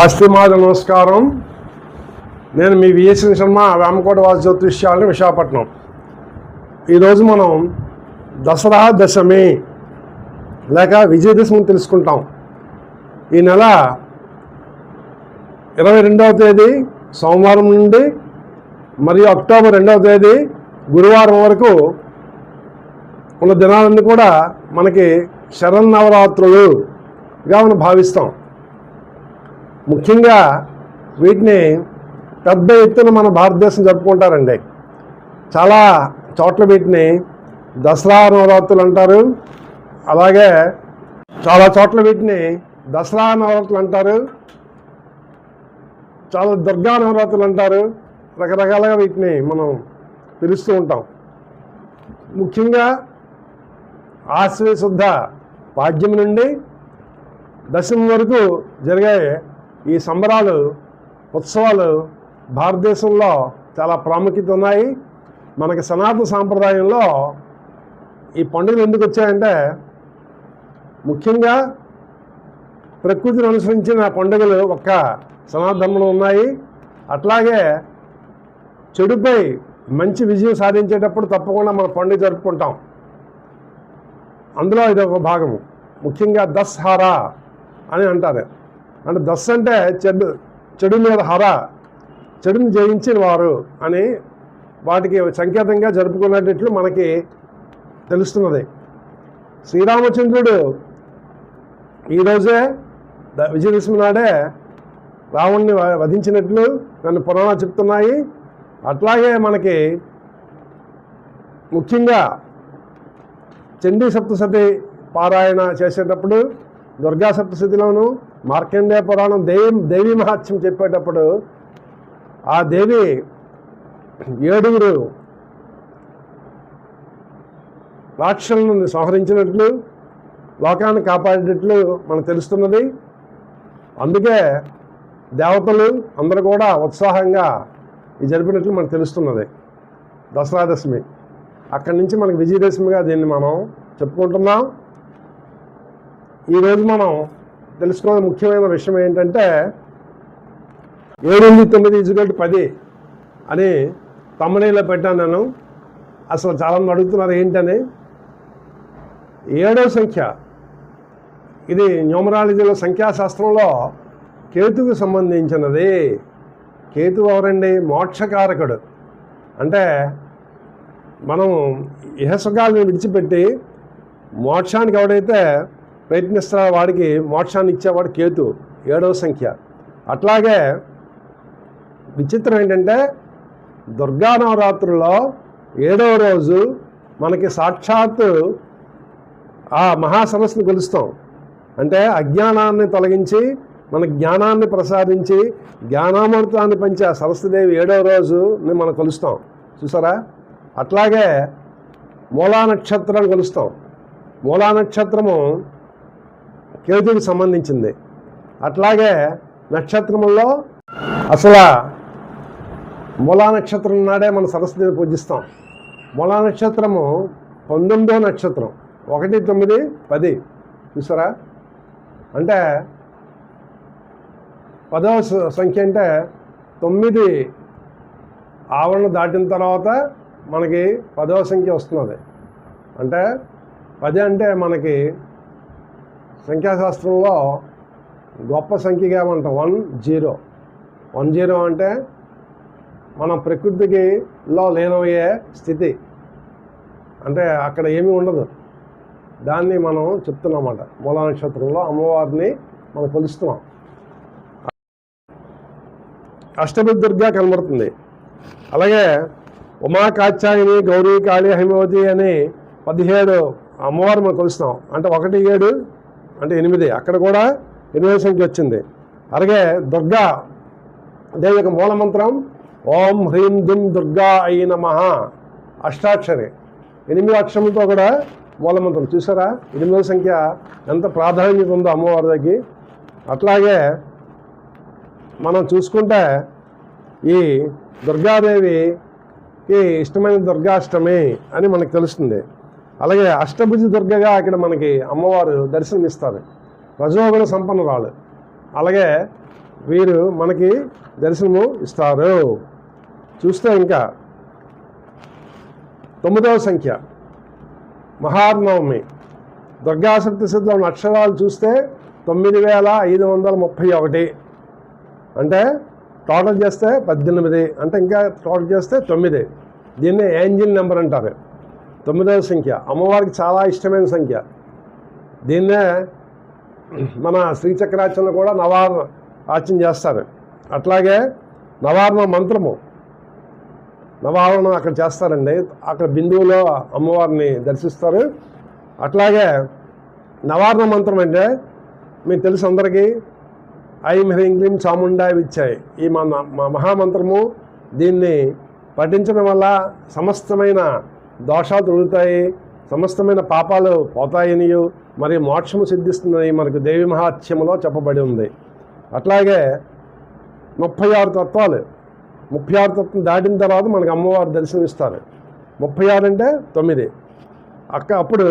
ఆస్తిమాద నమస్కారం. నేను మీ విఎస్ఎన్ శర్మ వేమకోట వాసు జ్యోతిష్యాలని విశాఖపట్నం. ఈరోజు మనం దసరా దశమి లేక విజయదశమి తెలుసుకుంటాం. ఈ నెల ఇరవై రెండవ తేదీ సోమవారం నుండి మరియు అక్టోబర్ రెండవ తేదీ గురువారం వరకు ఉన్న దినాలన్నీ కూడా మనకి శరన్నవరాత్రులుగా మనం భావిస్తాం. ముఖ్యంగా వీటిని పెద్ద ఎత్తున మన భారతదేశం జరుపుకుంటారండి. చాలా చోట్ల వీటిని దసరా నవరాత్రులు అంటారు. అలాగే చాలా చోట్ల వీటిని దసరా నవరాత్రులు అంటారు. చాలా దుర్గా నవరాత్రులు అంటారు. రకరకాలుగా వీటిని మనం పిలుస్తూ ఉంటాం. ముఖ్యంగా ఆశ్వశుద్ధ పాడ్యం నుండి దశమి వరకు జరిగే ఈ సంబరాలు ఉత్సవాలు భారతదేశంలో చాలా ప్రాముఖ్యత ఉన్నాయి. మనకి సనాతన సాంప్రదాయంలో ఈ పండుగలు ఎందుకు వచ్చాయంటే ముఖ్యంగా ప్రకృతిని అనుసరించిన పండుగలు ఒక్క సనాతనంలో ఉన్నాయి. అట్లాగే చెడుపై మంచి విజయం సాధించేటప్పుడు తప్పకుండా మన పండుగ జరుపుకుంటాం. అందులో ఇది ఒక భాగము. ముఖ్యంగా దస్హారా అని అంటారు. అంటే దస్ అంటే చెడు చెడు మీద హర చెడుని జయించిన వారు అని వాటికి సంకేతంగా జరుపుకునేటట్లు మనకి తెలుస్తున్నది. శ్రీరామచంద్రుడు ఈరోజే విజయదశమి నాడే రావణ్ణి వధించినట్లు నన్ను పురాణాలు చెప్తున్నాయి. అట్లాగే మనకి ముఖ్యంగా చండీ సప్తసతి పారాయణ చేసేటప్పుడు దుర్గా సప్తశతిలోను మార్కండేయ పురాణం దేవి దేవీ మహాత్యం చెప్పేటప్పుడు ఆ దేవి ఏడుగురు రాక్షసులను సంహరించినట్లు లోకాన్ని కాపాడేటట్లు మనకు తెలుస్తున్నది. అందుకే దేవతలు అందరూ కూడా ఉత్సాహంగా ఇది జరిపినట్లు మనకు తెలుస్తున్నది. దసరా దశమి అక్కడి నుంచి మనకి విజయదశమిగా దీన్ని మనం చెప్పుకుంటున్నాం. ఈరోజు మనం తెలుసుకోవాల్సిన ముఖ్యమైన విషయం ఏంటంటే ఏడు ఎనిమిది తొమ్మిది ఇజుగల్ట్ పది అని తమ్మనీలో పెట్టాను నేను. అసలు చాలామంది అడుగుతున్నారు ఏంటని. ఏడో సంఖ్య. ఇది న్యూమరాలజీలో సంఖ్యాశాస్త్రంలో కేతుకు సంబంధించినది. కేతు ఎవరండి? మోక్షకారకుడు. అంటే మనం ఇహసుఖాలను విడిచిపెట్టి మోక్షానికి ఎవడైతే ప్రయత్నిస్తున్న వాడికి మోక్షాన్ని ఇచ్చేవాడు కేతు ఏడవ సంఖ్య. అట్లాగే విచిత్రం ఏంటంటే దుర్గా నవరాత్రుల్లో ఏడవ రోజు మనకి సాక్షాత్తు ఆ మహాసరస్సును కొలుస్తాం. అంటే అజ్ఞానాన్ని తొలగించి మన జ్ఞానాన్ని ప్రసాదించి జ్ఞానామృతాన్ని పంచే ఆ సరస్వదేవి ఏడవ రోజుని మనం కొలుస్తాం. చూసారా? అట్లాగే మూలా నక్షత్రం కొలుస్తాం. మూలా నక్షత్రము కేతుకి సంబంధించింది. అట్లాగే నక్షత్రముల్లో అసలు మూలా నక్షత్రం నాడే మన సరస్వతిని పూజిస్తాం. మూలా నక్షత్రము పంతొమ్మిదో నక్షత్రం. ఒకటి తొమ్మిది పది. చూసారా? అంటే పదవ సంఖ్య అంటే తొమ్మిది ఆవరణ దాటిన తర్వాత మనకి పదవ సంఖ్య వస్తున్నది. అంటే పది అంటే మనకి సంఖ్యాశాస్త్రంలో గొప్ప సంఖ్యగా ఏమంటాం? One zero. వన్ జీరో అంటే మన ప్రకృతికి లో లీనమయ్యే స్థితి. అంటే అక్కడ ఏమీ ఉండదు. దాన్ని మనం చెప్తున్నామన్నమాట. మూలా నక్షత్రంలో అమ్మవారిని మనం కొలుస్తున్నాం. అష్టమి దుర్గా కనబడుతుంది. అలాగే ఉమా కాచాయిని గౌరీ కాళీ హైమవతి అని పదిహేడు అమ్మవారు మనం కొలుస్తున్నాం. అంటే ఒకటి ఏడు అంటే ఎనిమిది. అక్కడ కూడా ఎనిమిది సంఖ్య వచ్చింది. అలాగే దుర్గా దేవి యొక్క మూలమంత్రం ఓం హ్రీం దుమ్ దుర్గా అయి నమ అష్టాక్షరి. ఎనిమిది అక్షరంతో కూడా మూలమంత్రం చూసారా? ఎనిమిదవ సంఖ్య ఎంత ప్రాధాన్యత ఉందో అమ్మవారి దగ్గర అట్లాగే మనం చూసుకుంటే ఈ దుర్గాదేవికి ఇష్టమైన దుర్గాష్టమి అని మనకు తెలుస్తుంది. అలాగే అష్టభుజి దుర్గగా ఇక్కడ మనకి అమ్మవారు దర్శనమిస్తారు. రజోగుణ సంపన్నురాలు. అలాగే వీరు మనకి దర్శనము ఇస్తారు. చూస్తే ఇంకా తొమ్మిదవ సంఖ్య. మహానవమి. దుర్గా సప్తశతిలో ఉన్న అక్షరాలు చూస్తే తొమ్మిది వేల ఐదు వందల ముప్పై ఒకటి. అంటే టోటల్ చేస్తే పద్దెనిమిది. అంటే ఇంకా టోటల్ చేస్తే తొమ్మిది. దీన్ని ఏంజిల్ నెంబర్ అంటారు. తొమ్మిదవ సంఖ్య. అమ్మవారికి చాలా ఇష్టమైన సంఖ్య. దీన్నే మన శ్రీచక్రాచంలో కూడా నవార్ణ ఆర్చన చేస్తారు. అట్లాగే నవార్ణ మంత్రము. నవావరణం అక్కడ చేస్తారండి. అక్కడ బిందువులో అమ్మవారిని దర్శిస్తారు. అట్లాగే నవారణ మంత్రం అంటే మీకు తెలుసు అందరికీ ఐం హ్రీం క్లీం చాముండా ఇచ్చాయి ఈ మన మహామంత్రము దీన్ని పఠించడం వల్ల సమస్తమైన దోషాలు తొలుగుతాయి సమస్తమైన పాపాలు పోతాయనియు మరి మోక్షము సిద్ధిస్తుందని మనకు దేవి మహాత్మ్యములో చెప్పబడి ఉంది. అట్లాగే ముప్పై ఆరు తత్వాలు ముప్పై ఆరు తత్వం దాటిన తర్వాత మనకు అమ్మవారు దర్శనమిస్తారు. ముప్పై ఆరు అంటే తొమ్మిది. అక్క అప్పుడు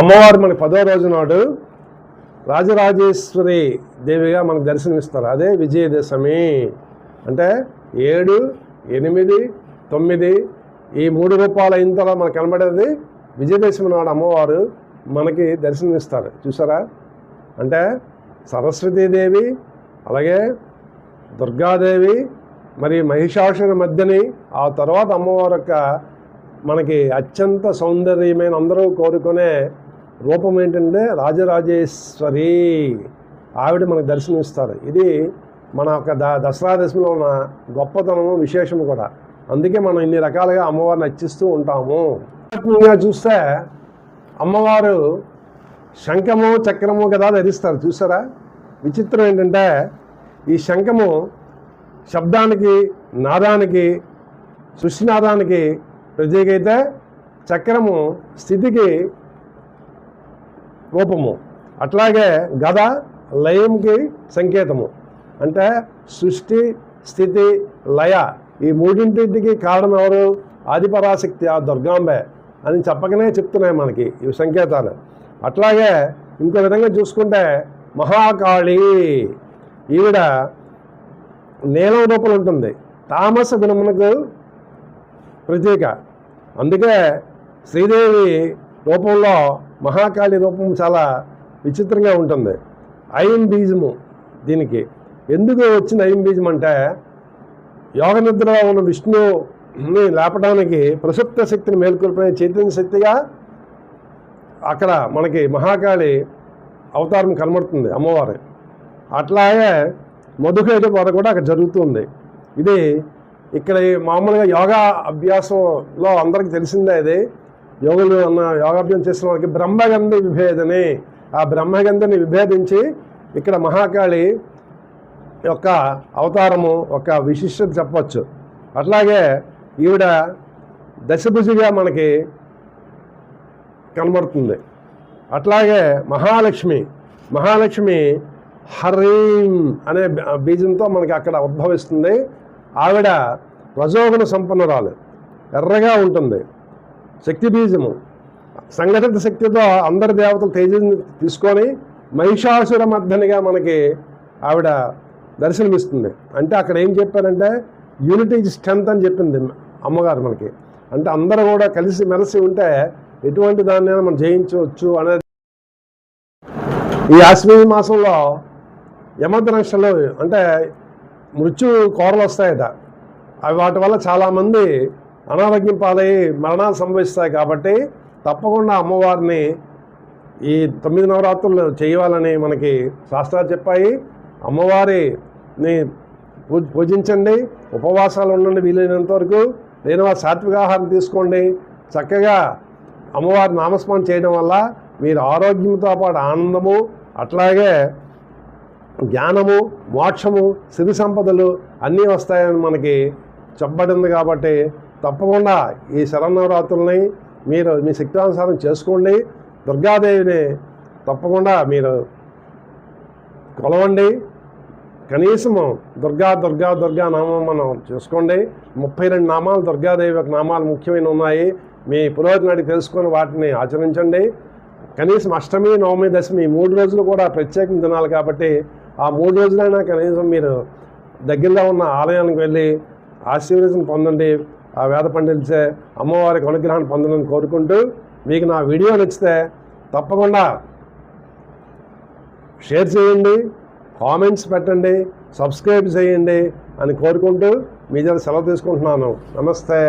అమ్మవారు మనకి పదో రోజు నాడు రాజరాజేశ్వరి దేవిగా మనకు దర్శనమిస్తారు. అదే విజయదశమి. అంటే ఏడు ఎనిమిది తొమ్మిది ఈ మూడు రూపాయల ఇంతలో మనకు కనబడేది విజయదశమి నాడు అమ్మవారు మనకి దర్శనమిస్తారు. చూసారా? అంటే సరస్వతీదేవి అలాగే దుర్గాదేవి మరి మహిషాసుర మధ్యని ఆ తర్వాత అమ్మవారి యొక్క మనకి అత్యంత సౌందర్యమైన అందరూ కోరుకునే రూపం ఏంటంటే రాజరాజేశ్వరి. ఆవిడ మనకు దర్శనమిస్తారు. ఇది మన యొక్క ద దసరా దశమిలో ఉన్న గొప్పతనము విశేషము కూడా. అందుకే మనం ఇన్ని రకాలుగా అమ్మవారిని అర్చిస్తూ ఉంటాము. చూస్తే అమ్మవారు శంఖము చక్రము కదా ధరిస్తారు చూసారా? విచిత్రం ఏంటంటే ఈ శంఖము శబ్దానికి నాదానికి సృష్టినాదానికి ప్రత్యేక అయితే చక్రము స్థితికి రూపము. అట్లాగే గద లయంకి సంకేతము. అంటే సృష్టి స్థితి లయ ఈ మూడింటికి కారణం ఎవరు? ఆదిపరాశక్తి ఆ దుర్గాంబే అని చెప్పకనే చెప్తున్నాయి మనకి ఇవి సంకేతాలు. అట్లాగే ఇంకో విధంగా చూసుకుంటే మహాకాళి ఈవిడ నీలం రూపం ఉంటుంది. తామస గుణమునకు ప్రతీక. అందుకే శ్రీదేవి రూపంలో మహాకాళి రూపం చాలా విచిత్రంగా ఉంటుంది. ఐం బీజము దీనికి. ఎందుకు వచ్చింది ఐం బీజం అంటే యోగ నిద్రలో ఉన్న విష్ణుని లేపడానికి ప్రసుప్త శక్తిని మేల్కొల్పిన చైతన్య శక్తిగా అక్కడ మనకి మహాకాళి అవతారం కనబడుతుంది అమ్మవారి. అట్లాగే మధుకైట వర కూడా అక్కడ జరుగుతుంది ఇది ఇక్కడ మామూలుగా యోగా అభ్యాసంలో అందరికీ తెలిసిందే ఇది. యోగులు అన్న యోగాభ్యాసం చేసిన వాళ్ళకి బ్రహ్మగంధి విభేదని ఆ బ్రహ్మగంధిని విభేదించి ఇక్కడ మహాకాళి యొక్క అవతారము ఒక విశిష్టత చెప్పవచ్చు. అట్లాగే ఈవిడ దశభుజిగా మనకి కనబడుతుంది. అట్లాగే మహాలక్ష్మి మహాలక్ష్మి హరీం అనే బీజంతో మనకి అక్కడ ఉద్భవిస్తుంది. ఆవిడ రజోగుణ సంపన్నురాలు ఎర్రగా ఉంటుంది. శక్తి బీజము సంఘటిత శక్తితో అందరి దేవతలు తేజస్ని తీసుకొని మహిషాసుర మర్ధనిగా మనకి ఆవిడ దర్శనమిస్తుంది. అంటే అక్కడ ఏం చెప్పారంటే యూనిటీ స్ట్రెంత్ అని చెప్పింది అమ్మగారు మనకి. అంటే అందరూ కూడా కలిసి మెలిసి ఉంటే ఎటువంటి దాన్ని మనం జయించవచ్చు అనేది. ఈ ఆశ్వీ మాసంలో యమద్రక్షలు అంటే మృత్యు కోరలు వస్తాయట. అవి వాటి వల్ల చాలామంది అనారోగ్యం పాలయ్యి మరణాలు సంభవిస్తాయి కాబట్టి తప్పకుండా అమ్మవారిని ఈ తొమ్మిది నవరాత్రులు చేయాలని మనకి శాస్త్రాలు చెప్పాయి. అమ్మవారిని పూ పూజించండి. ఉపవాసాలు ఉండండి వీలైనంత వరకు. లేని వారు సాత్విక ఆహారం తీసుకోండి. చక్కగా అమ్మవారి నామస్మరణ చేయడం వల్ల మీరు ఆరోగ్యంతో పాటు ఆనందము అట్లాగే జ్ఞానము మోక్షము సిరి సంపదలు అన్నీ వస్తాయని మనకి చెప్పబడింది కాబట్టి తప్పకుండా ఈ శరన్నవరాత్రుల్ని మీరు మీ శక్తానుసారం చేసుకోండి. దుర్గాదేవిని తప్పకుండా మీరు కొలవండి. కనీసము దుర్గా దుర్గా దుర్గా నామం మనం చూసుకోండి. ముప్పై రెండు నామాలు దుర్గాదేవి యొక్క నామాలు ముఖ్యమైన ఉన్నాయి. మీ పురోహితుని అడిగి తెలుసుకొని వాటిని ఆచరించండి. కనీసం అష్టమి నవమి దశమి మూడు రోజులు కూడా ప్రత్యేకం దినాలు కాబట్టి ఆ మూడు రోజులైనా కనీసం మీరు దగ్గరలో ఉన్న ఆలయానికి వెళ్ళి ఆశీర్వచనం పొందండి. ఆ వేద పండితులచే అమ్మవారికి అనుగ్రహాన్ని పొందాలని కోరుకుంటూ మీకు నా వీడియో నచ్చితే తప్పకుండా షేర్ చేయండి. కామెంట్స్ పెట్టండి సబ్స్క్రైబ్ చేయండి అని కోరుకుంటూ మీ దగ్గర సెలవు తీసుకుంటున్నాను. నమస్తే.